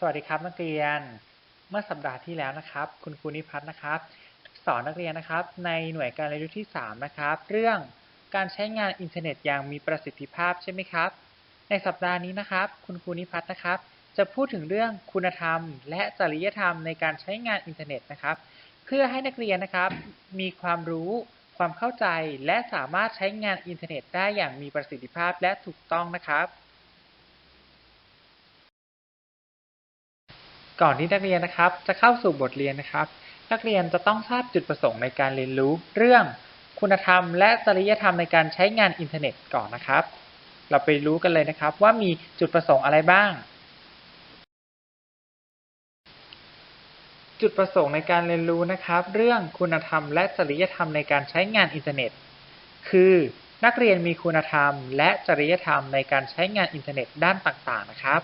สวัสดีครับนักเรียน เมื่อสัปดาห์ที่แล้วนะครับ คุณครูนิพัฒน์นะครับ สอนนักเรียนนะครับ ในหน่วยการเรียนรู้ที่ 3 นะครับ เรื่องการใช้งานอินเทอร์เน็ตอย่างมีประสิทธิภาพใช่ไหมครับ ในสัปดาห์นี้นะครับ คุณครูนิพัฒน์นะครับ จะพูดถึงเรื่องคุณธรรม และจริยธรรมในการใช้งานอินเทอร์เน็ตนะครับ เพื่อให้นักเรียนนะครับ มีความรู้ความเข้าใจ และสามารถใช้งานอินเทอร์เน็ตได้อย่างมีประสิทธิภาพและถูกต้องนะครับ ก่อนที่นักเรียนนะครับ จะเข้าสู่บทเรียนนะครับ นักเรียนจะต้องทราบจุดประสงค์ในการเรียนรู้เรื่องคุณธรรม และจริยธรรมในการใช้งานอินเทอร์เน็ตก่อนนะครับ เราไปรู้กันเลยนะครับว่ามีจุดประสงค์อะไรบ้าง จุดประสงค์ในการเรียนรู้นะครับ เรื่องคุณธรรม และจริยธรรมในการใช้งานอินเทอร์เน็ต คือนักเรียนมีคุณธรรม และจริยธรรมในการใช้งานอินเทอร์เน็ตด้านต่างๆนะครับ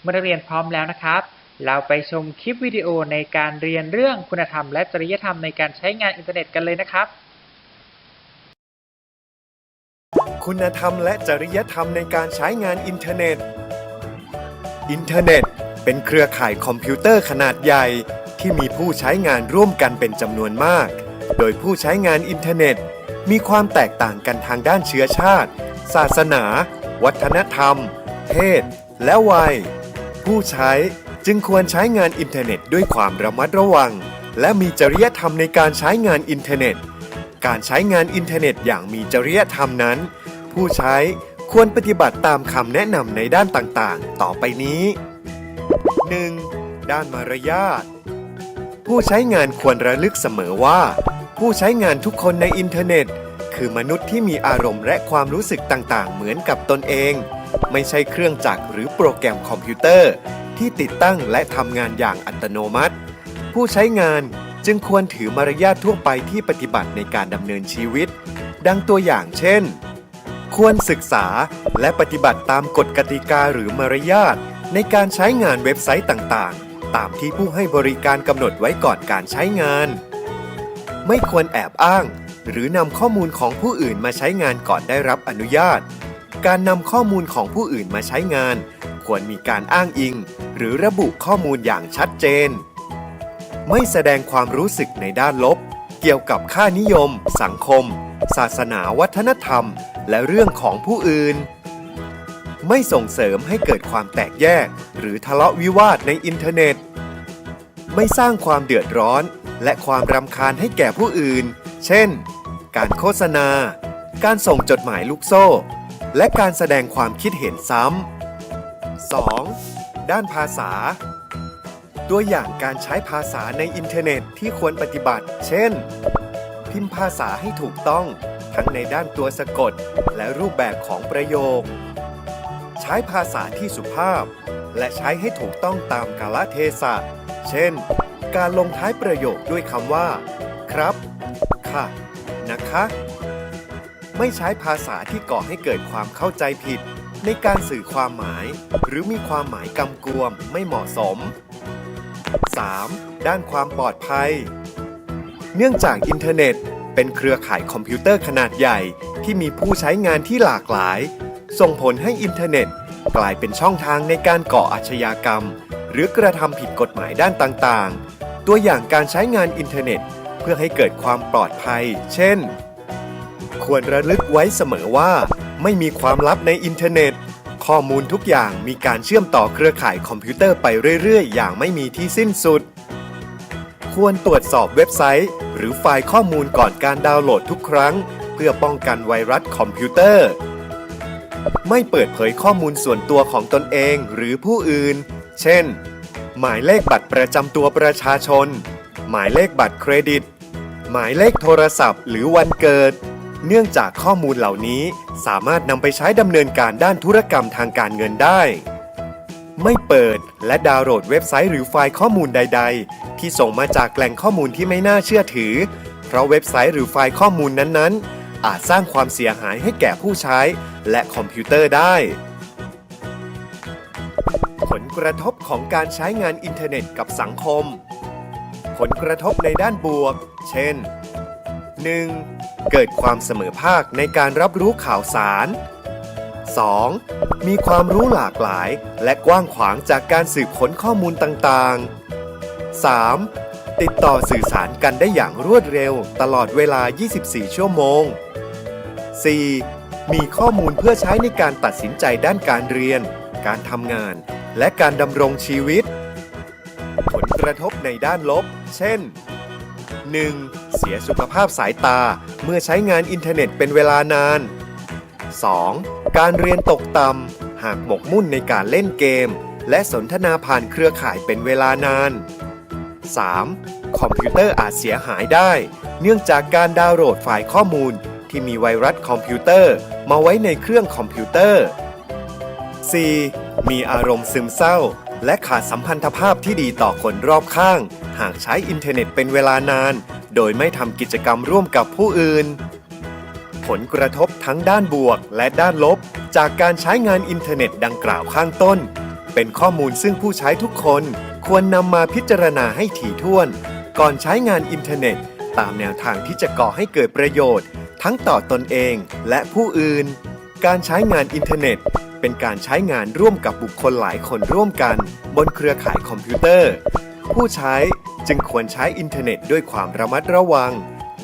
เมื่อนักเรียนพร้อมแล้วนะครับ เราไปชมคลิปวิดีโอในการเรียนเรื่องคุณธรรมและจริยธรรมในการใช้งานอินเทอร์เน็ตกันเลยนะครับ คุณธรรมและจริยธรรมในการใช้งานอินเทอร์เน็ต อินเทอร์เน็ต เป็นเครือข่ายคอมพิวเตอร์ขนาดใหญ่ที่มีผู้ใช้งานร่วมกันเป็นจำนวนมาก โดยผู้ใช้งานอินเทอร์เน็ต มีความแตกต่างกันทางด้านเชื้อชาติ ศาสนา วัฒนธรรม เพศ และวัย ผู้ใช้ จึงควรใช้งานอินเทอร์เน็ตด้วยความระมัดระวัง และมีจริยธรรมในการใช้งานอินเทอร์เน็ต การใช้งานอินเทอร์เน็ตอย่างมีจริยธรรมนั้น ผู้ใช้ควรปฏิบัติตามคำแนะนำในด้านต่างๆ ต่อไปนี้ 1. ด้านมารยาท ผู้ใช้งานควรระลึกเสมอว่า ผู้ใช้งานทุกคนในอินเทอร์เน็ต คือมนุษย์ที่มีอารมณ์และความรู้สึกต่างๆ เหมือนกับตนเอง ไม่ใช่เครื่องจักรหรือโปรแกรมคอมพิวเตอร์ ที่ติดตั้งและทำงานอย่างอัตโนมัติ ผู้ใช้งานจึงควรถือมารยาททั่วไปที่ปฏิบัติในการดำเนินชีวิต ดังตัวอย่างเช่น ควรศึกษาและปฏิบัติตามกฎกติกาหรือมารยาทในการใช้งานเว็บไซต์ต่างๆ ตามที่ผู้ให้บริการกำหนดไว้ก่อนการใช้งาน ไม่ควรแอบอ้าง หรือนำข้อมูลของผู้อื่นมาใช้งานก่อนได้รับอนุญาต การนำข้อมูลของผู้อื่นมาใช้งาน ควรมีการอ้างอิง หรือระบุข้อมูลอย่างชัดเจน ไม่แสดงความรู้สึกในด้านลบ เกี่ยวกับค่านิยม สังคม ศาสนาวัฒนธรรม และเรื่องของผู้อื่น ไม่ส่งเสริมให้เกิดความแตกแยก หรือทะเลาะวิวาทในอินเทอร์เน็ต ไม่สร้างความเดือดร้อน และความรำคาญให้แก่ผู้อื่น เช่น การโฆษณา การส่งจดหมายลูกโซ่ และการแสดงความคิดเห็นซ้ำ 2. ด้านภาษา ตัวอย่างการใช้ภาษาในอินเทอร์เน็ตที่ควรปฏิบัติ เช่น พิมพ์ภาษาให้ถูกต้อง ทั้งในด้านตัวสะกด และรูปแบบของประโยค ใช้ภาษาที่สุภาพ และใช้ให้ถูกต้องตามกาลเทศะ เช่น การลงท้ายประโยคด้วยคำว่า ครับ ค่ะ นะคะ ไม่ใช้ภาษาที่ก่อให้เกิดความเข้าใจผิด ในการสื่อความหมาย หรือมีความหมายกำกวมไม่เหมาะสม 3. ด้านความปลอดภัย เนื่องจากอินเทอร์เน็ต เป็นเครือข่ายคอมพิวเตอร์ขนาดใหญ่ที่มีผู้ใช้งานที่หลากหลาย ส่งผลให้อินเทอร์เน็ต กลายเป็นช่องทางในการก่ออาชญากรรม หรือกระทำผิดกฎหมายด้านต่างๆ ตัวอย่างการใช้งานอินเทอร์เน็ต เพื่อให้เกิดความปลอดภัย เช่น ควรระลึกไว้เสมอว่าไม่มีความลับในอินเทอร์เน็ต ข้อมูลทุกอย่างมีการเชื่อมต่อเครือข่ายคอมพิวเตอร์ไปเรื่อยๆ อย่างไม่มีที่สิ้นสุด ควรตรวจสอบเว็บไซต์ หรือไฟล์ข้อมูลก่อนการดาวน์โหลดทุกครั้ง เพื่อป้องกันไวรัสคอมพิวเตอร์ ไม่เปิดเผยข้อมูลส่วนตัวของตนเองหรือผู้อื่น เช่น หมายเลขบัตรประจำตัวประชาชน หมายเลขบัตรเครดิต หมายเลขโทรศัพท์ หรือวันเกิด เนื่องจากข้อมูลเหล่านี้สามารถนำไปใช้ดำเนินการด้านธุรกรรมทางการเงินได้ ไม่เปิดและดาวน์โหลดเว็บไซต์หรือไฟล์ข้อมูลใด ๆ ที่ส่งมาจากแหล่งข้อมูลที่ไม่น่าเชื่อถือ เพราะเว็บไซต์หรือไฟล์ข้อมูลนั้นๆ อาจสร้างความเสียหายให้แก่ผู้ใช้และคอมพิวเตอร์ได้ ผลกระทบของการใช้งานอินเทอร์เน็ตกับสังคม ผลกระทบในด้านบวก เช่น 1. เกิดความเสมอภาคในการรับรู้ข่าวสาร 2. มีความรู้หลากหลายและกว้างขวางจากการสืบค้นข้อมูลต่างๆ 3. ติดต่อสื่อสารกันได้อย่างรวดเร็วตลอดเวลา 24 ชั่วโมง 4. มีข้อมูลเพื่อใช้ในการตัดสินใจด้านการเรียน การทำงาน และการดำรงชีวิต ผลกระทบในด้านลบ เช่น 1. เสียสุขภาพสายตาเมื่อใช้งานอินเทอร์เน็ตเป็นเวลานาน 2. การเรียนตกต่ำหากหมกมุ่นในการเล่นเกม และสนทนาผ่านเครือข่ายเป็นเวลานาน 3. คอมพิวเตอร์อาจเสียหายได้ เนื่องจากการดาวน์โหลดไฟล์ข้อมูลที่มีไวรัสคอมพิวเตอร์มาไว้ในเครื่องคอมพิวเตอร์ 4. มีอารมณ์ซึมเศร้า และขาดสัมพันธภาพที่ดีต่อคนรอบข้าง หากใช้อินเทอร์เน็ตเป็นเวลานาน โดยไม่ทำกิจกรรมร่วมกับผู้อื่น ผลกระทบทั้งด้านบวกและด้านลบ จากการใช้งานอินเทอร์เน็ตดังกล่าวข้างต้น เป็นข้อมูลซึ่งผู้ใช้ทุกคน ควรนำมาพิจารณาให้ถี่ถ้วน ก่อนใช้งานอินเทอร์เน็ต ตามแนวทางที่จะก่อให้เกิดประโยชน์ ทั้งต่อตนเองและผู้อื่น การใช้งานอินเทอร์เน็ต เป็นการใช้งานร่วมกับบุคคลหลายคนร่วมกัน บนเครือข่ายคอมพิวเตอร์ ผู้ใช้จึงควรใช้อินเทอร์เน็ตด้วยความระมัดระวัง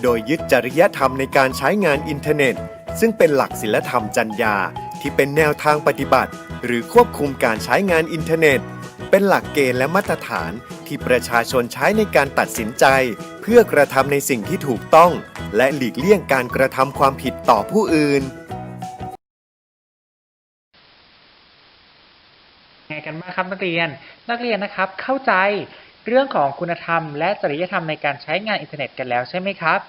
โดยยึดจริยธรรมในการใช้งานอินเทอร์เน็ต ซึ่งเป็นหลักศีลธรรมจรรยา ที่เป็นแนวทางปฏิบัติ หรือควบคุมการใช้งานอินเทอร์เน็ต เป็นหลักเกณฑ์และมาตรฐานที่ประชาชนใช้ในการตัดสินใจ เพื่อกระทำในสิ่งที่ถูกต้อง และหลีกเลี่ยงการกระทำความผิดต่อผู้อื่น ไงกันบ้างครับนักเรียน นักเรียนนะครับเข้าใจเรื่องของคุณธรรม และจริยธรรมในการใช้งานอินเทอร์เน็ตกันแล้วใช่ไหมครับ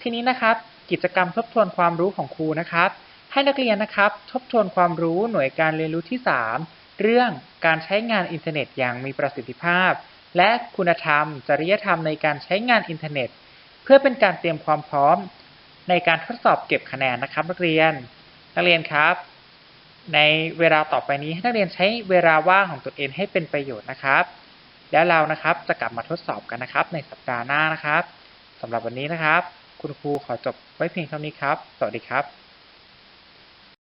ทีนี้นะครับกิจกรรมทบทวนความรู้ของครูนะครับ ให้นักเรียนนะครับทบทวนความรู้หน่วยการเรียนรู้ที่ 3 เรื่องการใช้งานอินเทอร์เน็ตอย่างมีประสิทธิภาพ และคุณธรรม จริยธรรมในการใช้งานอินเทอร์เน็ต เพื่อเป็นการเตรียมความพร้อม ในการทดสอบเก็บคะแนนนะครับ นักเรียน นักเรียนครับ ในเวลาต่อไปนี้ให้นักเรียนใช้เวลาว่างของตัวเองให้เป็นประโยชน์นะครับ แล้วเรานะครับจะกลับมาทดสอบกันนะครับ ในสัปดาห์หน้านะครับสำหรับวันนี้นะครับ คุณครูขอจบไว้เพียงเท่านี้ครับ สวัสดีครับ